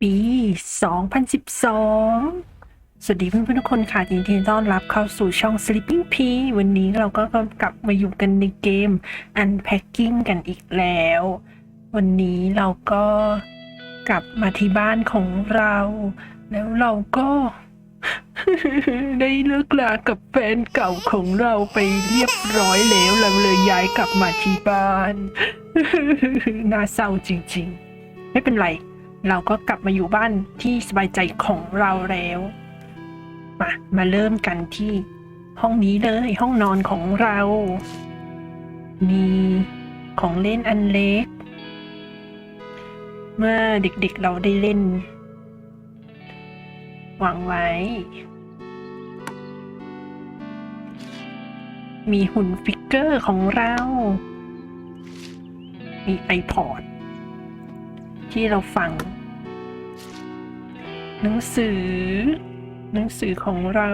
ปี 2012 สวัสดีเพื่อนๆทุกคนค่ะยินดีต้อนรับเข้าสู่ช่อง Sleeping P วันนี้เราก็กลับมาอยู่กันในเกม Unpacking กันอีกแล้ว วันนี้เราก็กลับมาที่บ้านของเรา แล้วเราก็ ได้เลิกลากับแฟนเก่าของเราไปเรียบร้อยแล้วเราเลยย้ายกลับมาที่บ้าน น่าเศร้าจริงๆ ไม่เป็นไร เราก็กลับมาอยู่บ้านที่สบายใจของเราแล้ว มามาเริ่มกันที่ห้องนี้เลยห้องนอนของเรา มีของเล่นอันเล็ก เมื่อเด็กๆเราได้เล่นวางไว้ มีหุ่นฟิกเกอร์ของเรา มี iPod ที่เราฟัง หนังสือ หนังสือของเรา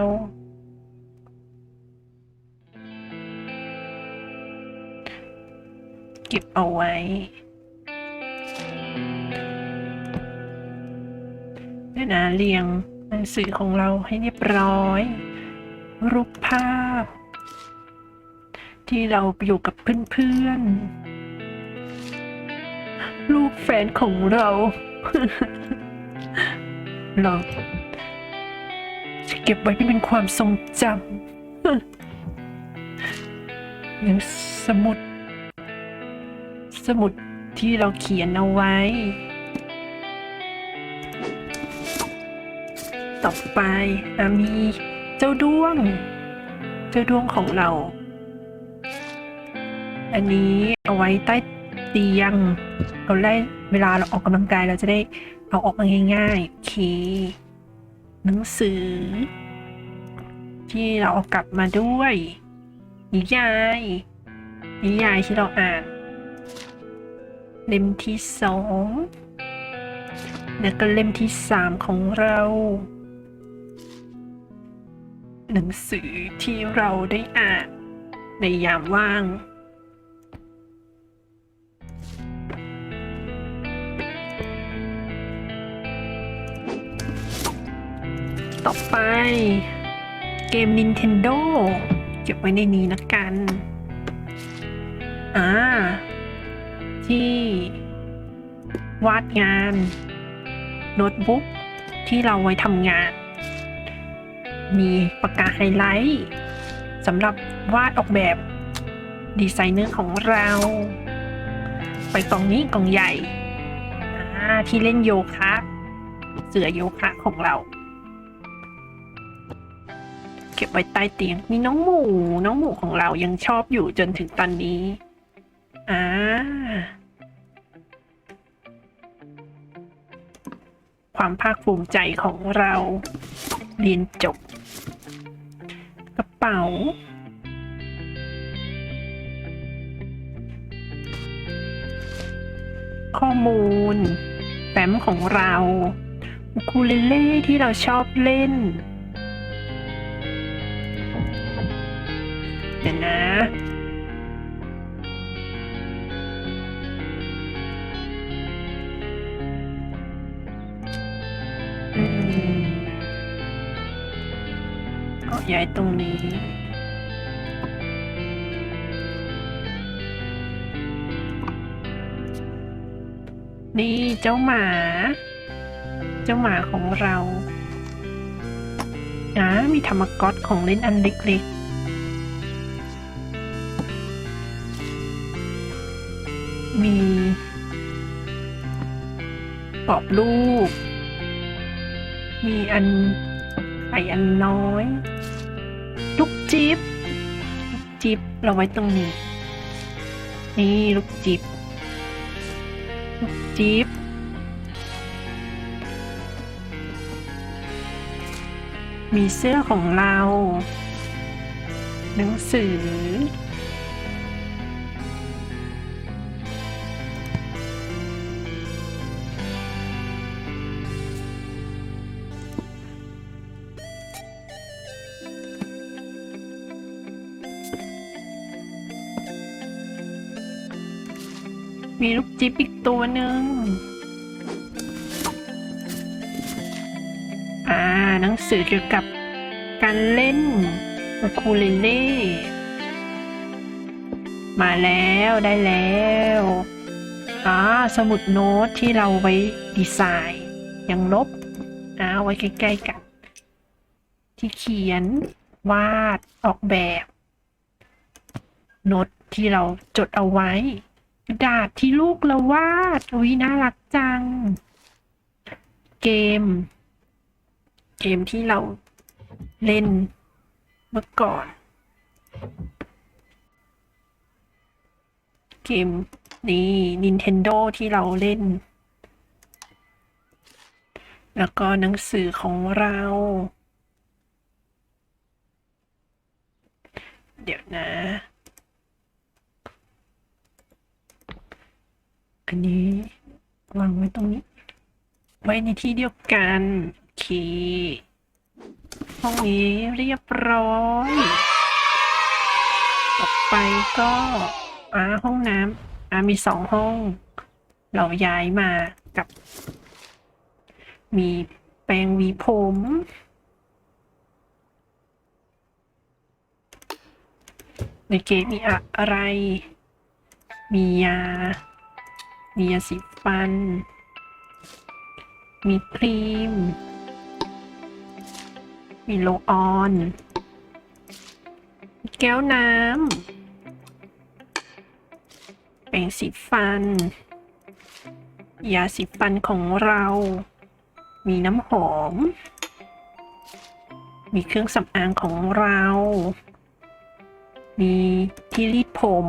เก็บเอาไว้เดี๋ยนะเรียงหนังสือของเราให้เรียบร้อย รูปภาพ ที่เราอยู่กับเพื่อนๆรูปแฟนของเรา เราจะเก็บไว้เป็นความทรงจำอย่างสมุด สมุดที่เราเขียนเอาไว้ ต่อไปอะมีเจ้าด้วง เจ้าด้วงของเรา อันนี้เอาไว้ใต้เตียงเราได้เวลาเราออกกำลังกายเราจะได้ เอาออกมาง่ายๆโอเค หนังสือ ที่เราเอากลับมาด้วยนิยายนิยายที่เราอ่าน เล่มที่สองแล้วก็เล่มที่สามของเรา หนังสือที่เราได้อ่านในยามว่าง ต่อไป เกม Nintendo เก็บไว้ในนี้นะกัน อ่า ที่วาดงาน โน้ตบุ๊กที่เราไว้ทำงาน มีปากกาไฮไลท์สำหรับวาดออกแบบดีไซเนอร์ของเรา ไปกล่องนี้กล่องใหญ่อ่าที่เล่นโยคะเสือโยคะของเรา ไว้ใต้เตียงมีน้องหมู น้องหมูของเรายังชอบอยู่จนถึงตอนนี้อ่าความภาคภูมิใจของเรา เรียนจบ กระเป๋า ข้อมูลแฟ้มของเราอุคูเลเล่ที่เราชอบเล่น เดี๋ยวนะ อืมก็ย้ายตรงนี้นี่เจ้าหมา เจ้าหมาของเราอ่ามีธรรมก๊อตของเล่นอันเล็กๆ มีปอบลูกมีอันไข่อันน้อย ลูกจิ๊บลูกจิ๊บเราไว้ตรงนี้ นี่ลูกจิ๊บลูกจิ๊บมีเสื้อของเรา หนังสือ มีลูกจิ๊บอีกตัวหนึ่งอ่าหนังสือเกี่ยวกับการเล่นมาคูเลเล่มาแล้วได้แล้วอ่าสมุดโน้ตที่เราไว้ดีไซน์ยังลบนาไว้ใกล้ๆกัน ที่เขียนวาดออกแบบ โน้ตที่เราจดเอาไว้ กระดาษที่ลูกเราวาดวิน่ารักจัง เกม เกมที่เราเล่นเมื่อก่อน เกมนี้ Nintendo ที่เราเล่น แล้วก็หนังสือของเรา เดี๋ยวนะ อันนี้วางไว้ตรงนี้ ไว้ในที่เดียวกันโอเคห้องนี้เรียบร้อย ต่อไปก็อ่าห้องน้ำอ่ามีสองห้อง เราย้ายมากับ มีแปรงวีผมในเกมมีอะไร มียา มียาสีฟัน มีครีม มีโลออนมีแก้วน้ำแปรงสีฟัน ยาสีฟันของเรา มีน้ำหอม มีเครื่องสำอางของเรา มีที่รีดผม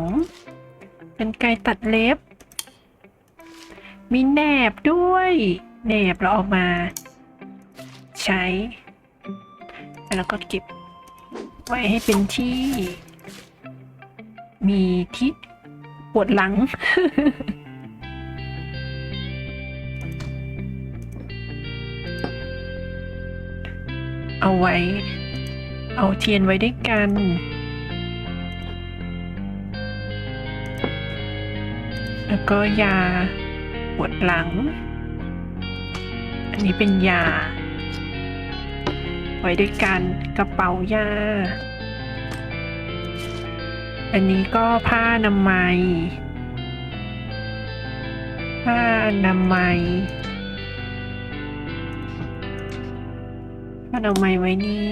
เป็นไกตัดเล็บ มีแหนบด้วยแหนบเราเออกมาใช้ แล้วก็เก็บไว้ให้เป็นที่ มีที่ปวดหลังเอาไว้ เอาเทียนไว้ด้วยกัน แล้วก็ยา ปวดหลัง อันนี้เป็นยา ไว้ด้วยกันกระเป๋ายา อันนี้ก็ผ้านามัย ผ้านามัยผ้านามัยไว้นี้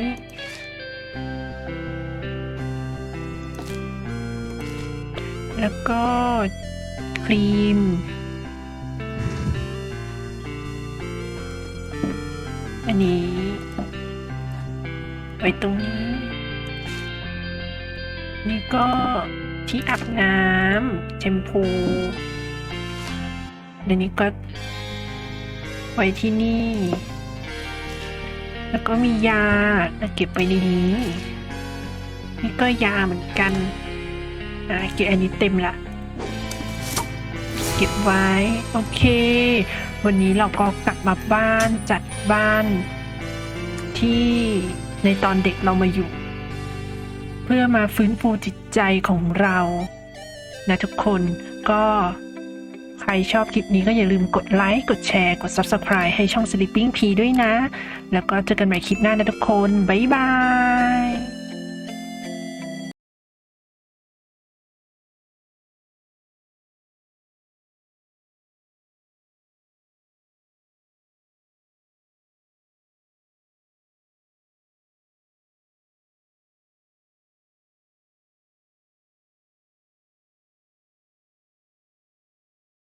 แล้วก็ครีม อันนี้ ไว้ตรงนี้ นี่ก็ที่อาบน้ำแชมพูอันนี้ก็ไว้ที่นี่ แล้วก็มียาเก็บไว้ในนี้ นี่ก็ยาเหมือนกันอ่าเก็บอันนี้เต็มละ ก็บไว้ โอเค วันนี้เราก็กลับมาบ้านจัดบ้าน ที่ในตอนเด็กเรามาอยู่ เพื่อมาฟื้นฟูจิตใจของเรานะทุกคนก็ใครชอบคลิปนี้ก็อย่าลืมกดไลค์กดแชร์กด Subscribe ให้ช่อง Sleeping P ด้วยนะ แล้วก็เจอกันใหม่คลิปหน้านะทุกคน บ๊ายบาย